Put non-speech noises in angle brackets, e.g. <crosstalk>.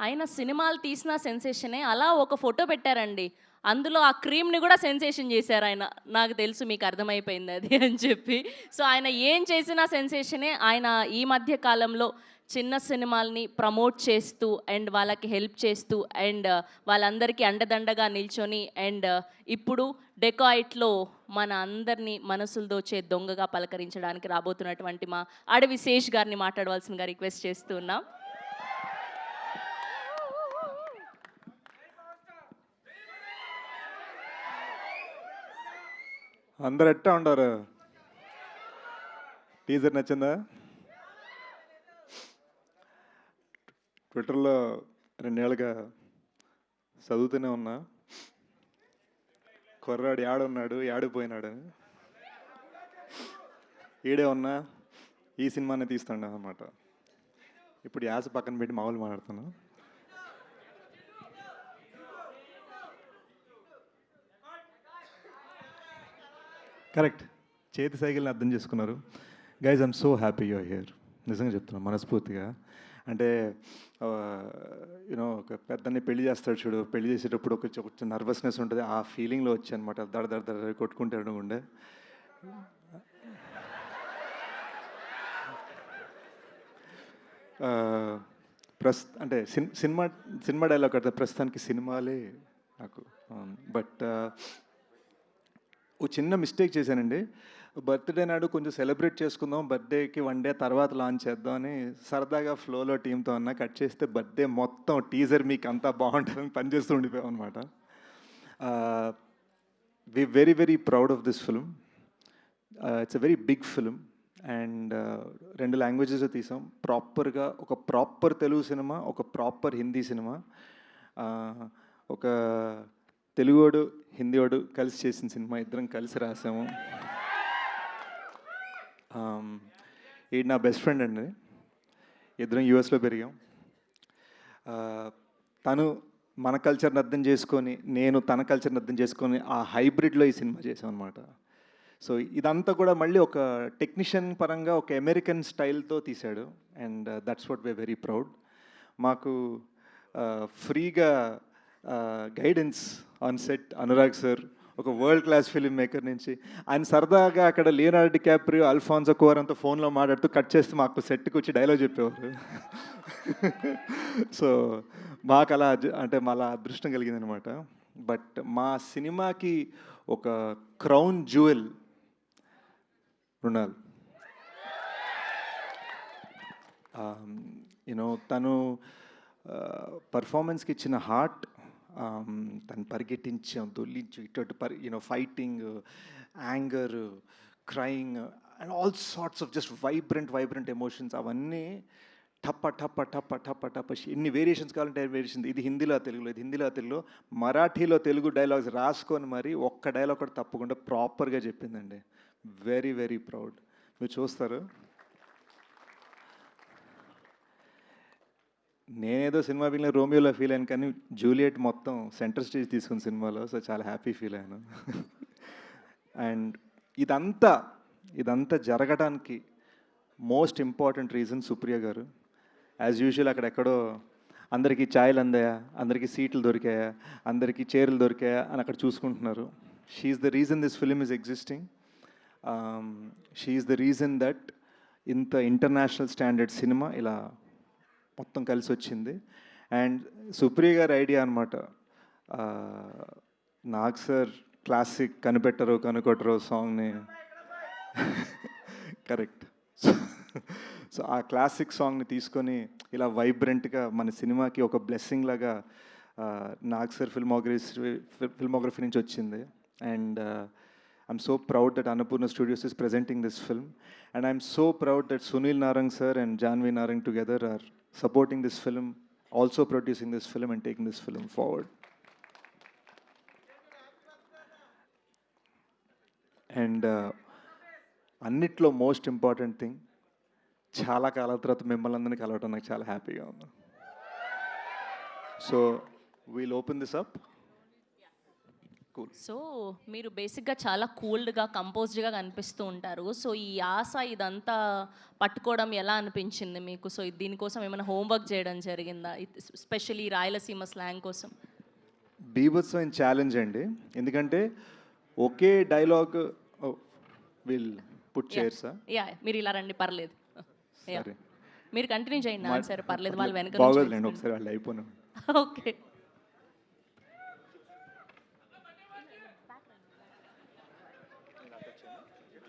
ఆయన సినిమాలు తీసిన సెన్సేషనే. అలా ఒక ఫోటో పెట్టారండి. అందులో ఆ క్రీమ్ని కూడా సెన్సేషన్ చేశారు ఆయన. నాకు తెలుసు మీకు అర్థమైపోయింది అది <laughs> అని చెప్పి. సో ఆయన ఏం చేసినా సెన్సేషనే ఆయన ఈ మధ్య కాలంలో చిన్న సినిమాల్ని ప్రమోట్ చేస్తూ అండ్ వాళ్ళకి హెల్ప్ చేస్తూ అండ్ వాళ్ళందరికీ అండదండగా నిల్చొని అండ్ ఇప్పుడు డెకాయిట్లో మన అందరినీ మనసులు దోచే దొంగగా పలకరించడానికి రాబోతున్నటువంటి మా అడవి శేష్ గారిని మాట్లాడవలసిందిగా రిక్వెస్ట్ చేస్తున్నాం అందరు ఎట్టా ఉండరు టీజర్ నచ్చిందా? ట్విట్టర్లో రెండేళ్ళుగా చదువుతూనే ఉన్నా. కుర్రాడు యాడున్నాడు యాడిపోయినాడు. ఈడే ఉన్నా ఈ సినిమానే తీస్తాడు అనమాట ఇప్పుడు యాస పక్కన పెట్టి మామూలు మాట్లాడుతున్నాను కరెక్ట్. చేతి సైకిల్ని అర్థం చేసుకున్నారు. Guys I'm so happy you're here నిజంగా చెప్తున్నాను మనస్ఫూర్తిగా. అంటే యూనో ఒక పెద్దని పెళ్ళి చేస్తాడు చూడు. పెళ్ళి చేసేటప్పుడు ఒక కొంచెం నర్వస్నెస్ ఉంటుంది. ఆ ఫీలింగ్లో వచ్చి అనమాట దడ దడ దడ కొట్టుకుంటాడు ఉండే. ప్రస్ అంటే సినిమా సినిమా డైలాగ్ కడితే ప్రస్తుతానికి సినిమాలే నాకు. Um, బట్ ఓ చిన్న మిస్టేక్ చేశానండి. బర్త్డే నాడు కొంచెం సెలబ్రేట్ చేసుకుందాం బర్త్డేకి వన్ డే తర్వాత లాంచ్ చేద్దాం అని సరదాగా ఫ్లోలో టీంతో అన్న కట్ చేస్తే బర్త్డే మొత్తం టీజర్ మీకు అంతా బాగుంటుందని పనిచేస్తూ ఉండిపోయాం అనమాట we very very proud of this film. It's a very big film. And రెండు లాంగ్వేజెస్ తీసాం. ప్రాపర్గా ఒక ప్రాపర్ తెలుగు సినిమా ఒక ప్రాపర్ హిందీ సినిమా. ఒక తెలుగువాడు హిందీవాడు కలిసి చేసిన సినిమా ఇద్దరం కలిసి రాసాము. ఈ నా బెస్ట్ ఫ్రెండ్ అండి. ఇద్దరం యూఎస్లో పెరిగాం. తను మన కల్చర్ని అర్థం చేసుకొని నేను తన కల్చర్ని అర్థం చేసుకొని ఆ హైబ్రిడ్లో ఈ సినిమా చేసాం అనమాట సో ఇదంతా కూడా మళ్ళీ ఒక టెక్నీషియన్ పరంగా ఒక అమెరికన్ స్టైల్తో తీశాడు. And that's what we very proud మాకు uh, ఫ్రీగా guidance uh, on set Anurag sir ఒక వరల్డ్ క్లాస్ ఫిలిం మేకర్ నుంచి. ఆయన సరదాగా అక్కడ లియోనార్డ్ క్యాప్రియో అల్ఫాన్సో కోరంతో ఫోన్లో మాట్లాడుతూ కట్ చేస్తే మాకు సెట్కి వచ్చి డైలాగ్ చెప్పేవారు. <laughs> సో మాకు అలా అంటే మళ్ళా అలా అదృష్టం కలిగిందనమాట బట్ మా సినిమాకి ఒక crown jewel Runal you know తను uh, పర్ఫార్మెన్స్కి ఇచ్చిన హార్ట్ తను పరిగెట్టించాం దొల్లించు. ఇటు పరి you know fighting anger crying and all sorts of just vibrant vibrant emotions అవన్నీ టప్ప టప్ప టప్ప టప్ప టప్ప ఎన్ని వేరియేషన్స్ కావాలంటే వేరియేషన్ ఇది హిందీలో తెలుగులో ఇది హిందీలో తెలుగులో. మరాఠీలో తెలుగు డైలాగ్స్ రాసుకొని మరి ఒక్క డైలాగ్ కూడా తప్పకుండా ప్రాపర్గా చెప్పిందండి. వెరీ వెరీ ప్రౌడ్ మీరు చూస్తారు? నేనేదో సినిమా ఫీల్ రోమియోలో ఫీల్ అయ్యాను కానీ జూలియట్ మొత్తం సెంటర్ స్టేజ్ తీసుకున్న సినిమాలో సో చాలా హ్యాపీ ఫీల్ అయ్యాను. <laughs> అండ్ ఇదంతా ఇదంతా జరగడానికి మోస్ట్ ఇంపార్టెంట్ రీజన్ సుప్రియ గారు. యాజ్ యూజువల్ అక్కడెక్కడో అందరికీ ఛాయలు అందాయా అందరికీ సీట్లు దొరికాయా అందరికీ చీరలు దొరికాయా అని అక్కడ చూసుకుంటున్నారు. She's the reason this film is existing she's the reason that ఇంత ఇంటర్నేషనల్ స్టాండర్డ్ సినిమా ఇలా మొత్తం కలిసి వచ్చింది అండ్ సుప్రియ గారి ఐడియా అనమాట నాగ్ సార్ క్లాసిక్ కనిపెట్టరు కనుకొట్టరు సాంగ్ని. కరెక్ట్. సో ఆ క్లాసిక్ సాంగ్ని తీసుకొని ఇలా వైబ్రెంట్గా మన సినిమాకి ఒక బ్లెస్సింగ్ లాగా నాగ్ సార్ ఫిల్మోగ్రఫీ ఫిల్మోగ్రఫీ నుంచి వచ్చింది. And I'm so proud that Annapurna studios is presenting this film and I'm so proud that Sunil Narang sir and Janhvi Narang together are supporting this film, also producing this film and taking this film forward. And అన్నిట్లో most important thing చాలా కాలం తర్వాత మిమ్మల్ని అందరినీ కలవటం నాకు చాలా హ్యాపీగా ఉంది so we'll open this up cool so మీరు బేసిక్గా చాలా కూల్డ్గా కంపోజ్డ్గా కనిపిస్తూ ఉంటారు. సో ఈ ఆశ ఇదంతా పట్టుకోవడం ఎలా అనిపించింది మీకు? సో దీనికోసం ఏమైనా హోంవర్క్ చేయడం జరిగిందా? స్పెషల్లీ రాయలసీమ స్లాంగ్ కోసం. బీభత్సమైన ఛాలెంజ్ అండి. ఎందుకంటే ఒకే డైలాగ్ విల్ పుట్ చేయర్సా యా మీరు ఇలా రండి పర్లేదు. సరే. మీరు కంటిన్యూ చేయండి ఆన్సర్ పర్లేదు వాళ్ళు వెనక బాగోదులేండి ఒకసారి వాళ్ళు అయిపోయినా ఓకే <laughs>